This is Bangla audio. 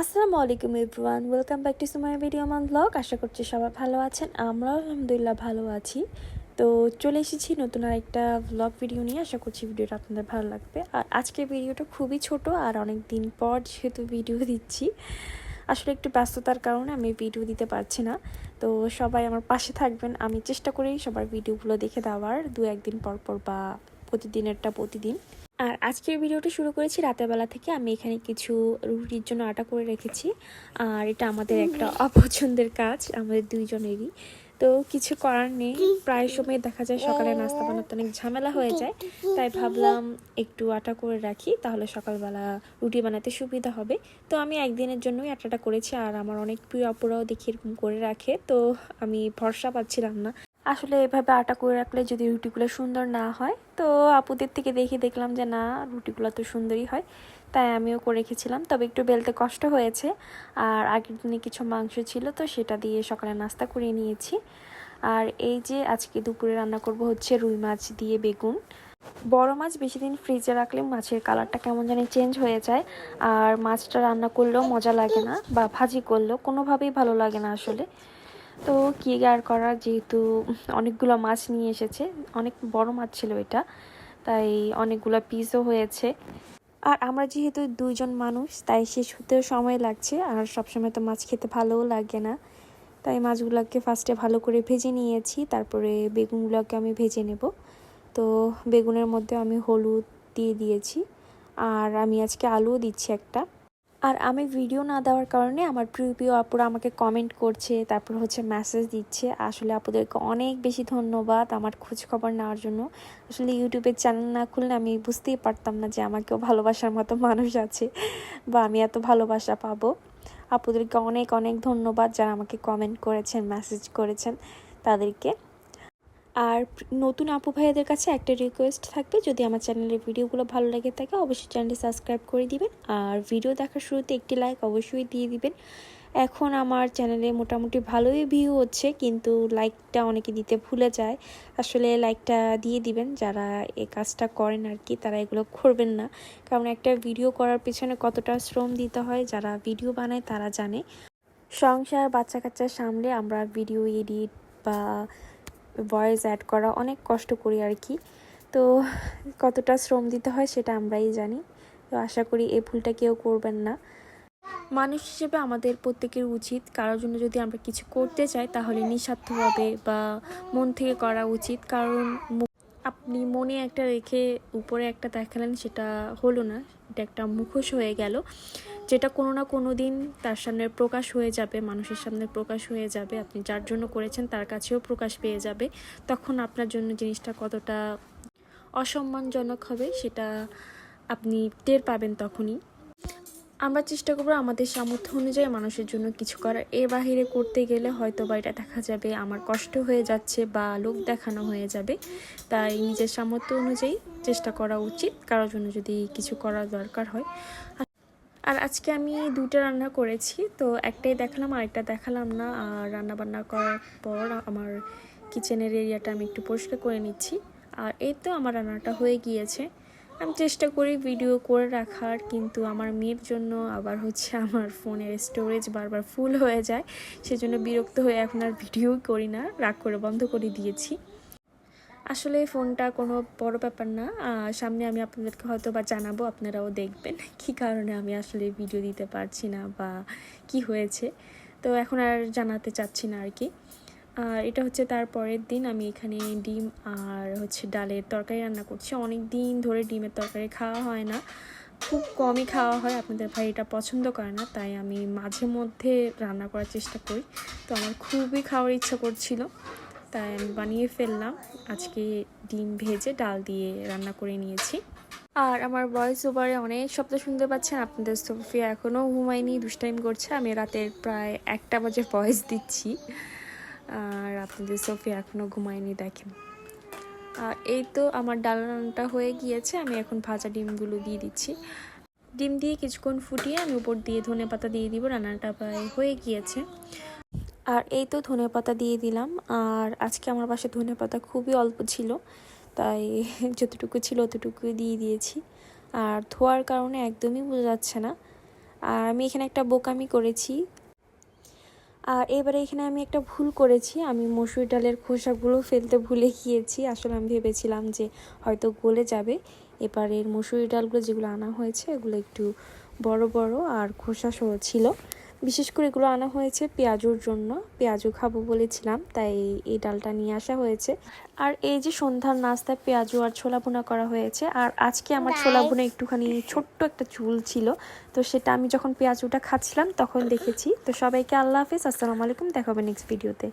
আসসালামু আলাইকুম everyone, welcome back to Sumai video মান ব্লগ। আশা করছি সবাই ভালো আছেন, আমরাও আলহামদুলিল্লাহ ভালো আছি। তো চলে এসেছি নতুন আর একটা ব্লগ ভিডিও নিয়ে। আশা করছি ভিডিওটা আপনাদের ভালো লাগবে। আর আজকের ভিডিওটা খুবই ছোট আর অনেক দিন পর যেহেতু ভিডিও দিচ্ছি, আসলে একটু ব্যস্ততার কারণে আমি ভিডিও দিতে পারছি না। তো সবাই আমার পাশে থাকবেন। আমি চেষ্টা করি সবার ভিডিওগুলো দেখে দেওয়ার দু একদিন পর পর বা প্রতিদিনেরটা প্রতিদিন। আর আজকের ভিডিওটা শুরু করেছি রাতের বেলা থেকে। আমি এখানে কিছু রুটির জন্য আটা করে রেখেছি। আর এটা আমাদের একটা অপছন্দের কাজ আমাদের দুইজনেরই। তো কিছু করার নেই। প্রায় সময় দেখা যায় সকালে নাস্তা বানাতে অনেক ঝামেলা হয়ে যায়। তাই ভাবলাম একটু আটা করে রাখি তাহলে সকালবেলা রুটি বানাতে সুবিধা হবে। তো আমি একদিনের জন্যই আটাটা করেছি আর আমার অনেক প্রিয় অপরাও দেখি এরকম করে রাখে। তো আমি ভরসা পাচ্ছিলাম না। আসলে এভাবে আটা করে রাখলে যদি রুটিগুলো সুন্দর না হয়, তো আপুদের থেকে দেখে দেখলাম যে না, রুটিগুলো তো সুন্দরই হয়, তাই আমিও করে রেখেছিলাম। তবে একটু বেলতে কষ্ট হয়েছে, আর আগের দিনে কিছু মাংস ছিল, তো সেটা দিয়ে সকালে নাস্তা করে নিয়েছি। আর এই যে আজকে দুপুরে রান্না করব হচ্ছে রুই মাছ দিয়ে বেগুন। বড় মাছ বেশি দিন ফ্রিজে রাখলে মাছের কালারটা কেমন জানি চেঞ্জ হয়ে যায়, আর মাছটা রান্না করলেও মজা লাগে না, বা ভাজি করলেও, কোনোভাবেই ভালো লাগে না আসলে। তো কী আর করা যেহেতু অনেকগুলো মাছ নিয়ে এসেছে, অনেক বড় মাছ ছিল এটা, তাই অনেকগুলো পিসও হয়েছে। আর আমরা যেহেতু দুইজন মানুষ, তাই শেষ হতেও সময় লাগছে, আর সবসময় তো মাছ খেতে ভালোও লাগে না। তাই মাছগুলোকে ফার্স্টে ভালো করে ভেজে নিয়েছি, তারপরে বেগুনগুলোকে আমি ভেজে নেব। তো বেগুনের মধ্যে আমি হলুদ দিয়ে দিয়েছি, আর আমি আজকে আলুও দিচ্ছি একটা। আর আমি ভিডিও না দেওয়ার কারণে আমার প্রিয় প্রিয় আপুরা আমাকে কমেন্ট করছে, তারপর হচ্ছে মেসেজ দিচ্ছে। আসলে আপুদেরকে অনেক বেশি ধন্যবাদ আমার খোঁজ খবর নেওয়ার জন্য। আসলে ইউটিউবের চ্যানেল না খুললে আমি বুঝতেই পারতাম না যে আমাকেও ভালোবাসার মতো মানুষ আছে বা আমি এত ভালোবাসা পাবো। আপুদেরকে অনেক অনেক ধন্যবাদ যারা আমাকে কমেন্ট করেছেন মেসেজ করেছেন তাদেরকে। আর নতুন আপু ভাইয়াদের কাছে একটা রিকোয়েস্ট থাকবে। যদি আমার চ্যানেলের ভিডিওগুলো ভালো লেগে থাকে, অবশ্যই চ্যানেলটি সাবস্ক্রাইব করে দিবেন। আর ভিডিও দেখার শুরুতে একটি লাইক অবশ্যই দিয়ে দিবেন। এখন আমার চ্যানেলে মোটামুটি ভালোই ভিউ হচ্ছে, কিন্তু লাইকটা অনেকে দিতে ভুলে যায়। আসলে লাইকটা দিয়ে দিবেন। যারা এই কাজটা করেন আর কি তারা এগুলো করবেন না। কারণ একটা ভিডিও করার পিছনে কতটা শ্রম দিতে হয়, যারা ভিডিও বানায় তারা জানে। সংসার বাচ্চা কাচ্চা সামলে আমরা ভিডিও এডিট বা ভয়েস অ্যাড করা অনেক কষ্ট করি আর কি। তো কতটা শ্রম দিতে হয় সেটা আমরাই জানি। তো আশা করি এই ভুলটা কেউ করবেন না। মানুষ হিসেবে আমাদের প্রত্যেকের উচিত, কারোর জন্য যদি আমরা কিছু করতে চাই তাহলে নিঃস্বার্থভাবে বা মন থেকে করা উচিত। কারণ আপনি মনে একটা রেখে উপরে একটা দেখালেন সেটা হলো না, এটা একটা মুখোশ হয়ে গেল। যেটা কোনো না কোনো দিন তার সামনে প্রকাশ হয়ে যাবে, মানুষের সামনে প্রকাশ হয়ে যাবে। আপনি যার জন্য করেছেন তার কাছেও প্রকাশ পেয়ে যাবে। তখন আপনার জন্য জিনিসটা কতটা অসম্মানজনক হবে সেটা আপনি টের পাবেন তখনই। আমরা চেষ্টা করব আমাদের সামর্থ্য অনুযায়ী মানুষের জন্য কিছু করার। এর বাহিরে করতে গেলে হয়তো বা এটা দেখা যাবে, আমার কষ্ট হয়ে যাচ্ছে বা লোক দেখানো হয়ে যাবে। তাই নিজের সামর্থ্য অনুযায়ী চেষ্টা করা উচিত। কারোর জন্য যদি কিছু করার দরকার হয়। আর আজকে আমি দুটো রান্না করেছি, তো একটাই দেখালাম, আরেকটা দেখালাম না। আর রান্না বান্না করার পর আমার কিচেনের এরিয়াটা আমি একটু পরিষ্কার করে নিচ্ছি। আর এই তো আমার রান্নাটা হয়ে গিয়েছে। আমি চেষ্টা করি ভিডিও করে রাখার, কিন্তু আমার মেয়ের জন্য আবার হচ্ছে আমার ফোনের স্টোরেজ বারবার ফুল হয়ে যায়। সেজন্য বিরক্ত হয়ে এখন আর ভিডিও করি না, রাগ করে বন্ধ করে দিয়েছি। আসলে ফোনটা কোনো বড় ব্যাপার না। সামনে আমি আপনাদেরকে হয়তো বা জানাব, আপনারাও দেখবেন কি কারণে আমি আসলে ভিডিও দিতে পারছি না বা কি হয়েছে। তো এখন আর জানাতে চাচ্ছি না আর কি আর এটা হচ্ছে তার পরের দিন, আমি এখানে ডিম আর হচ্ছে ডালের তরকারি রান্না করছি। অনেক দিন ধরে ডিমের তরকারি খাওয়া হয় না। খুব কমই খাওয়া হয়, আপনাদের ভাই এটা পছন্দ করে না, তাই আমি মাঝে মধ্যে রান্না করার চেষ্টা করি। তো আমার খুবই খাওয়ার ইচ্ছা করছিল। তাই আমি বানিয়ে ফেললাম। আজকে ডিম ভেজে ডাল দিয়ে রান্না করে নিয়েছি। আর আমার ভয়েস ওভারে অনেক শব্দ শুনতে পাচ্ছেন। আপনাদের সোফিয়া এখনও ঘুমায়নি, দুষ্টাইম করছে। আমি রাতের প্রায় একটা বাজে ভয়েস দিচ্ছি। আর আপনাদের সোফিয়া এখনও ঘুমায়নি, দেখেন। আর এই তো আমার ডাল রান্নাটা হয়ে গিয়েছে। আমি এখন ভাজা ডিমগুলো দিয়ে দিচ্ছি। ডিম দিয়ে কিছুক্ষণ ফুটিয়ে আমি উপর দিয়ে ধনে পাতা দিয়ে দিব। রান্নাটা প্রায় হয়ে গিয়েছে। আর এই তো ধনে পাতা দিয়ে দিলাম। আর আজকে আমার বাসায় ধনে পাতা খুবই অল্প ছিল, তাই যতটুকু ছিল অতটুকু দিয়ে দিয়েছি। আর ধোয়ার কারণে একদমই বোঝা যাচ্ছে না। আর আমি এখানে একটা বোকামি করেছি। আর এবারে এখানে আমি একটা ভুল করেছি। আমি মসুর ডালের খোসাগুলো ফেলতে ভুলে গিয়েছি। আসলে আমি ভেবেছিলাম যে হয়তো গলে যাবে। এবারের মসুরি ডালগুলো যেগুলো আনা হয়েছে, এগুলো একটু বড় বড় আর খোসা সহ ছিল। বিশেষ করে এগুলো আনা হয়েছে পেঁয়াজুর জন্য। পেঁয়াজু খাব বলেছিলাম তাই এই ডালটা নিয়ে আসা হয়েছে। আর এই যে সন্ধ্যার নাস্তায় পেঁয়াজু আর ছোলা ভুনা করা হয়েছে আর আজকে আমার ছোলা ভুনা একটুখানি ছোট্ট একটা চুল ছিল তো সেটা আমি যখন পেঁয়াজুটা খাচ্ছিলাম তখন দেখেছি। তো সবাইকে আল্লাহ হাফিজ আসসালামু আলাইকুম দেখাবে নেক্সট ভিডিওতে